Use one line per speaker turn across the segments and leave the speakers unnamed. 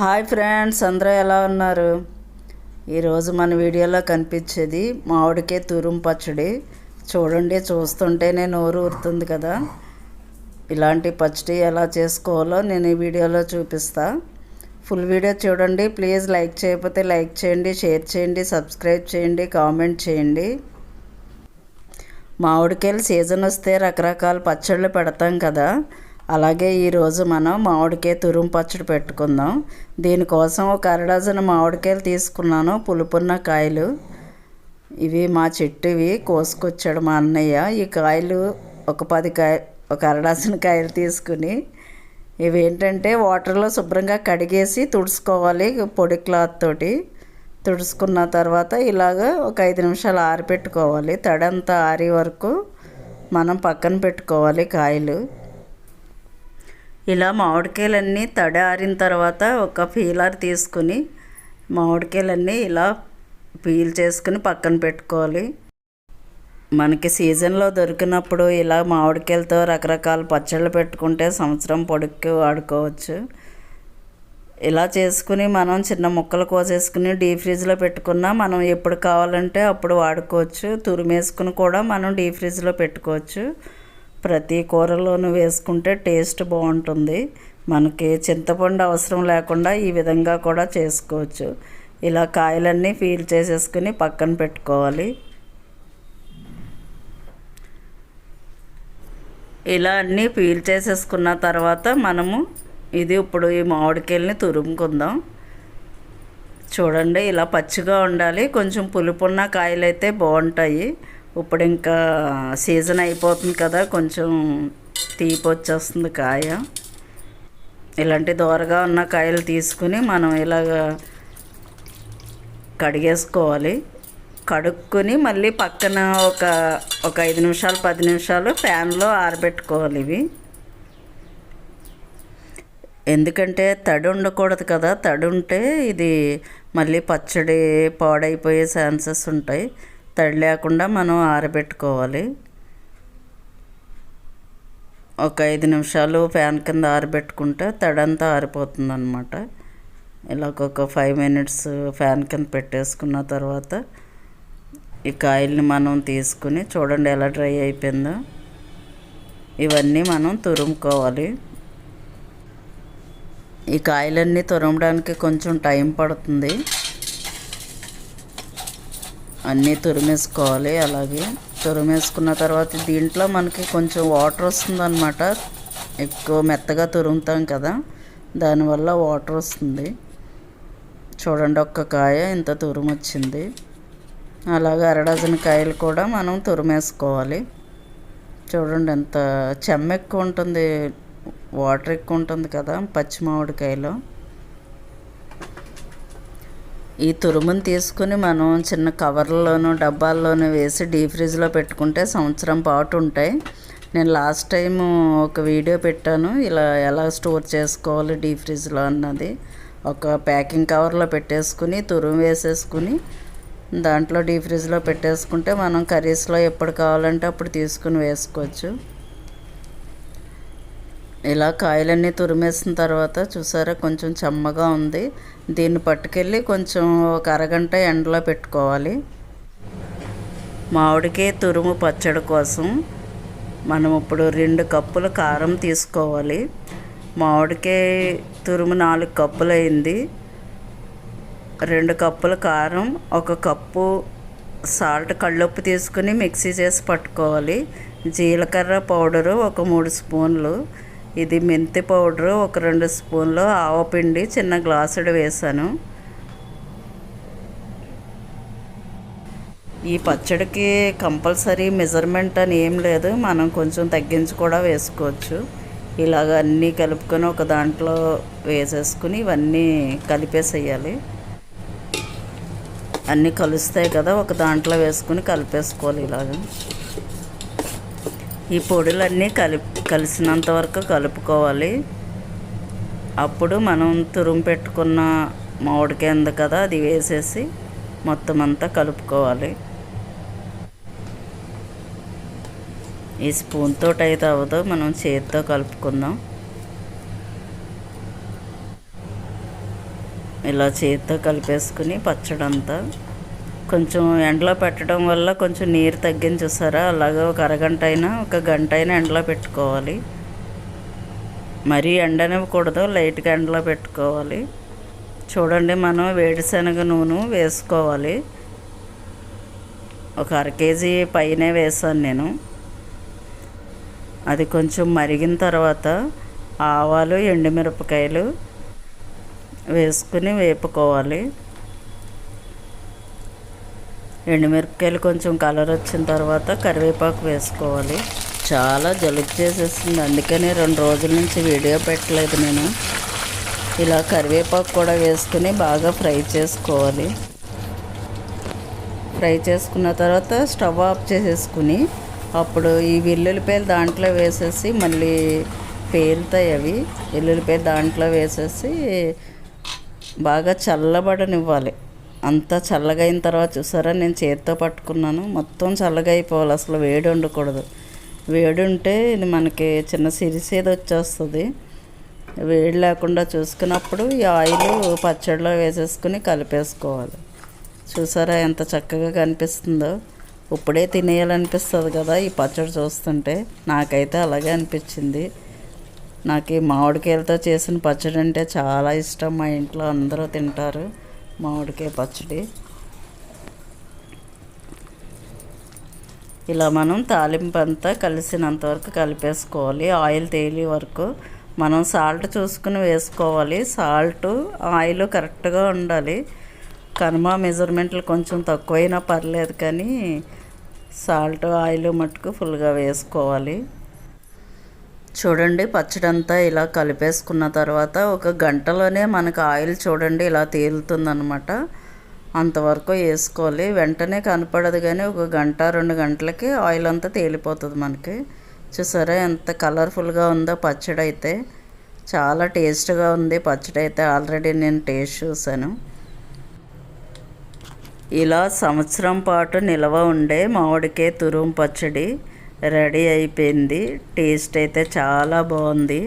hi friends అందరూ ఎలా ఉన్నారు ఈరోజు మన వీడియోలో కనిపించేది మామిడికే తురుం పచ్చడి చూడండి చూస్తుంటేనే నోరు ఊరుతుంది కదా ఇలాంటి పచ్చడి ఎలా చేసుకోవాలో నేను ఈ వీడియోలో చూపిస్తా ఫుల్ వీడియో చూడండి ప్లీజ్ లైక్ చేయకపోతే లైక్ చేయండి షేర్ చేయండి సబ్స్క్రైబ్ చేయండి కామెంట్ చేయండి మామిడికాయలు సీజన్ వస్తే రకరకాల పచ్చళ్ళు పెడతాం కదా అలాగే ఈరోజు మనం మామిడికాయ తురుము పచ్చడి పెట్టుకుందాం దీనికోసం ఒక అరడజన మామిడికాయలు తీసుకున్నాను పులుపున్న కాయలు ఇవి మా చెట్టువి కోసుకొచ్చాడు మా అన్నయ్య ఈ కాయలు ఒక పది కాయ ఒక అరడజన కాయలు తీసుకుని ఇవేంటంటే వాటర్లో శుభ్రంగా కడిగేసి తుడుచుకోవాలి పొడి క్లాత్ తోటి తుడుచుకున్న తర్వాత ఇలాగ ఒక ఐదు నిమిషాలు ఆరిపెట్టుకోవాలి తడంతా ఆరి వరకు మనం పక్కన పెట్టుకోవాలి కాయలు ఇలా మామిడికాయలన్నీ తడి ఆరిన తర్వాత ఒక పీలర్ తీసుకుని మామిడికాయలన్నీ ఇలా పీల్ చేసుకుని పక్కన పెట్టుకోవాలి మనకి సీజన్లో దొరికినప్పుడు ఇలా మామిడికాయలతో రకరకాల పచ్చళ్ళు పెట్టుకుంటే సంవత్సరం పొడుక్కి వాడుకోవచ్చు ఇలా చేసుకుని మనం చిన్న ముక్కలు కోసేసుకుని డీ ఫ్రిడ్జ్లో పెట్టుకున్నా మనం ఎప్పుడు కావాలంటే అప్పుడు వాడుకోవచ్చు తురిమేసుకుని కూడా మనం డీ ఫ్రిడ్జ్లో పెట్టుకోవచ్చు ప్రతి కూరలోనూ వేసుకుంటే టేస్ట్ బాగుంటుంది మనకి చింతపండు అవసరం లేకుండా ఈ విధంగా కూడా చేసుకోవచ్చు ఇలా కాయలన్నీ ఫీల్ చేసేసుకుని పక్కన పెట్టుకోవాలి ఇలా అన్నీ పీల్ చేసేసుకున్న తర్వాత మనము ఇది ఇప్పుడు ఈ మామిడికాయలని తురుముకుందాం చూడండి ఇలా పచ్చిగా ఉండాలి కొంచెం పులుపున్న కాయలు అయితే బాగుంటాయి ఇప్పుడు ఇంకా సీజన్ అయిపోతుంది కదా కొంచెం తీపి వచ్చేస్తుంది కాయ ఇలాంటి దూరగా ఉన్న కాయలు తీసుకుని మనం ఇలాగ కడిగేసుకోవాలి కడుక్కుని మళ్ళీ పక్కన ఒక ఒక ఐదు నిమిషాలు పది నిమిషాలు ఫ్యాన్లో ఆరబెట్టుకోవాలి ఇవి ఎందుకంటే తడి ఉండకూడదు కదా తడి ఉంటే ఇది మళ్ళీ పచ్చడి పాడైపోయే ఛాన్సెస్ ఉంటాయి తడి లేకుండా మనం ఆరబెట్టుకోవాలి ఒక ఐదు నిమిషాలు ఫ్యాన్ కింద ఆరబెట్టుకుంటే తడంతా ఆరిపోతుంది అనమాట ఇలా ఒక ఫైవ్ మినిట్స్ ఫ్యాన్ కింద పెట్టేసుకున్న తర్వాత ఈ కాయల్ని మనం తీసుకుని చూడండి ఎలా డ్రై అయిపోయిందో ఇవన్నీ మనం తురుముకోవాలి ఈ కాయలన్నీ తురమడానికి కొంచెం టైం పడుతుంది అన్నీ తురిమేసుకోవాలి అలాగే తురిమేసుకున్న తర్వాత దీంట్లో మనకి కొంచెం వాటర్ వస్తుందన్నమాట ఎక్కువ మెత్తగా తురుముతాం కదా దానివల్ల వాటర్ వస్తుంది చూడండి ఒక్క కాయ ఇంత తురుము వచ్చింది అలాగే అరడజన్ కాయలు కూడా మనం తురిమేసుకోవాలి చూడండి ఎంత చెమ్మ ఎక్కువ ఉంటుంది వాటర్ ఎక్కువ ఉంటుంది కదా పచ్చి మామిడికాయలో ఈ తురుమును తీసుకుని మనం చిన్న కవర్లలోనూ డబ్బాల్లోనూ వేసి డీప్ ఫ్రిడ్జ్లో పెట్టుకుంటే సంవత్సరం పాటు ఉంటాయి నేను లాస్ట్ టైం ఒక వీడియో పెట్టాను ఇలా ఎలా స్టోర్ చేసుకోవాలి డీప్ ఫ్రిడ్జ్లో అన్నది ఒక ప్యాకింగ్ కవర్లో పెట్టేసుకుని తురుము వేసేసుకుని దాంట్లో డీప్ ఫ్రిడ్జ్లో పెట్టేసుకుంటే మనం కర్రీస్లో ఎప్పుడు కావాలంటే అప్పుడు తీసుకుని వేసుకోవచ్చు ఇలా కాయలన్నీ తురిమేసిన తర్వాత చూసారా కొంచెం చెమ్మగా ఉంది దీన్ని పట్టుకెళ్ళి కొంచెం ఒక అరగంట ఎండలో పెట్టుకోవాలి మామిడికే తురుము పచ్చడి కోసం మనం ఇప్పుడు రెండు కప్పుల కారం తీసుకోవాలి మామిడికాయ తురుము నాలుగు కప్పులు అయింది రెండు కప్పుల కారం ఒక కప్పు సాల్ట్ కళ్ళుప్పు తీసుకుని మిక్సీ చేసి పట్టుకోవాలి జీలకర్ర పౌడరు ఒక మూడు స్పూన్లు ఇది మెంతి పౌడరు ఒక రెండు స్పూన్లు ఆవపిండి చిన్న గ్లాసుడు వేసాను ఈ పచ్చడికి కంపల్సరీ మెజర్మెంట్ అని ఏం లేదు మనం కొంచెం తగ్గించి కూడా వేసుకోవచ్చు ఇలాగ అన్నీ కలుపుకొని ఒక దాంట్లో వేసేసుకుని ఇవన్నీ కలిపేసేయాలి అన్నీ కలుస్తాయి కదా ఒక దాంట్లో వేసుకుని కలిపేసుకోవాలి ఇలాగ ఈ పొడులన్నీ కలిపి కలిసినంత వరకు కలుపుకోవాలి అప్పుడు మనం తురుము పెట్టుకున్న మామిడికాయ ఉంది కదా అది వేసేసి మొత్తం అంతా కలుపుకోవాలి ఈ స్పూన్ తోటి అయితే అవ్వదు మనం చేతితో కలుపుకుందాం ఇలా చేతితో కలిపేసుకుని పచ్చడంతా కొంచెం ఎండలో పెట్టడం వల్ల కొంచెం నీరు తగ్గింది చూసారా అలాగే ఒక అరగంట అయినా ఒక గంట అయినా ఎండలో పెట్టుకోవాలి మరీ ఎండ అనేవ్వకూడదు లైట్గా ఎండలో పెట్టుకోవాలి చూడండి మనం వేడిశనగ నూనె వేసుకోవాలి ఒక అర కేజీ పైనే వేసాను నేను అది కొంచెం మరిగిన తర్వాత ఆవాలు ఎండుమిరపకాయలు వేసుకుని వేపుకోవాలి ఎండుమిరపకాయలు కొంచెం కలర్ వచ్చిన తర్వాత కరివేపాకు వేసుకోవాలి చాలా జలుబు చేసేసింది అందుకనే రెండు రోజుల నుంచి వీడియో పెట్టలేదు నేను ఇలా కరివేపాకు కూడా వేసుకుని బాగా ఫ్రై చేసుకోవాలి ఫ్రై చేసుకున్న తర్వాత స్టవ్ ఆఫ్ చేసేసుకుని అప్పుడు ఈ వెల్లుల్లిపాయలు దాంట్లో వేసేసి మళ్ళీ పేలుతాయి అవి వెల్లుల్లిపాయలు దాంట్లో వేసేసి బాగా చల్లబడనివ్వాలి అంతా చల్లగా అయిన తర్వాత చూసారా నేను చేతితో పట్టుకున్నాను మొత్తం చల్లగా అయిపోవాలి అసలు వేడి ఉండకూడదు వేడి ఉంటే ఇది మనకి చిన్న సిరిసేది వచ్చేస్తుంది వేడి లేకుండా చూసుకున్నప్పుడు ఈ ఆయిల్ పచ్చడిలో వేసేసుకుని కలిపేసుకోవాలి చూసారా ఎంత చక్కగా కనిపిస్తుందో ఇప్పుడే తినేయాలనిపిస్తుంది కదా ఈ పచ్చడి చూస్తుంటే నాకైతే అలాగే అనిపించింది నాకు ఈ మామిడికాయలతో చేసిన పచ్చడి అంటే చాలా ఇష్టం మా ఇంట్లో అందరూ తింటారు మామిడికాయ పచ్చడి ఇలా మనం తాలింపు అంతా కలిసినంత వరకు కలిపేసుకోవాలి ఆయిల్ తేలి వరకు మనం సాల్ట్ చూసుకుని వేసుకోవాలి సాల్ట్ ఆయిల్ కరెక్ట్గా ఉండాలి కనుమ మెజర్మెంట్లు కొంచెం తక్కువైనా పర్లేదు కానీ సాల్ట్ ఆయిల్ మట్టుకు ఫుల్గా వేసుకోవాలి చూడండి పచ్చడంతా ఇలా కలిపేసుకున్న తర్వాత ఒక గంటలోనే మనకు ఆయిల్ చూడండి ఇలా తేలుతుందనమాట అంతవరకు వేసుకోవాలి వెంటనే కనపడదు కానీ ఒక గంట రెండు గంటలకి ఆయిల్ అంతా తేలిపోతుంది మనకి చూసారా ఎంత కలర్ఫుల్గా ఉందో పచ్చడి అయితే చాలా టేస్ట్గా ఉంది పచ్చడి అయితే ఆల్రెడీ నేను టేస్ట్ చూశాను ఇలా సంవత్సరం పాటు నిల్వ ఉండే మామిడికాయ తురుము పచ్చడి రెడీ అయిపోయింది టేస్ట్ అయితే చాలా బాగుంది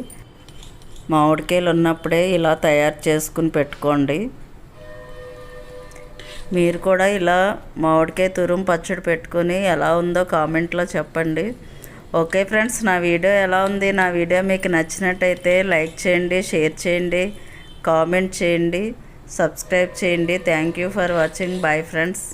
మామిడికాయలు ఉన్నప్పుడే ఇలా తయారు చేసుకుని పెట్టుకోండి మీరు కూడా ఇలా మామిడికాయ తురుము పచ్చడి పెట్టుకుని ఎలా ఉందో కామెంట్లో చెప్పండి ఓకే ఫ్రెండ్స్ నా వీడియో ఎలా ఉంది నా వీడియో మీకు నచ్చినట్టయితే లైక్ చేయండి షేర్ చేయండి కామెంట్ చేయండి సబ్స్క్రైబ్ చేయండి thank you for watching bye friends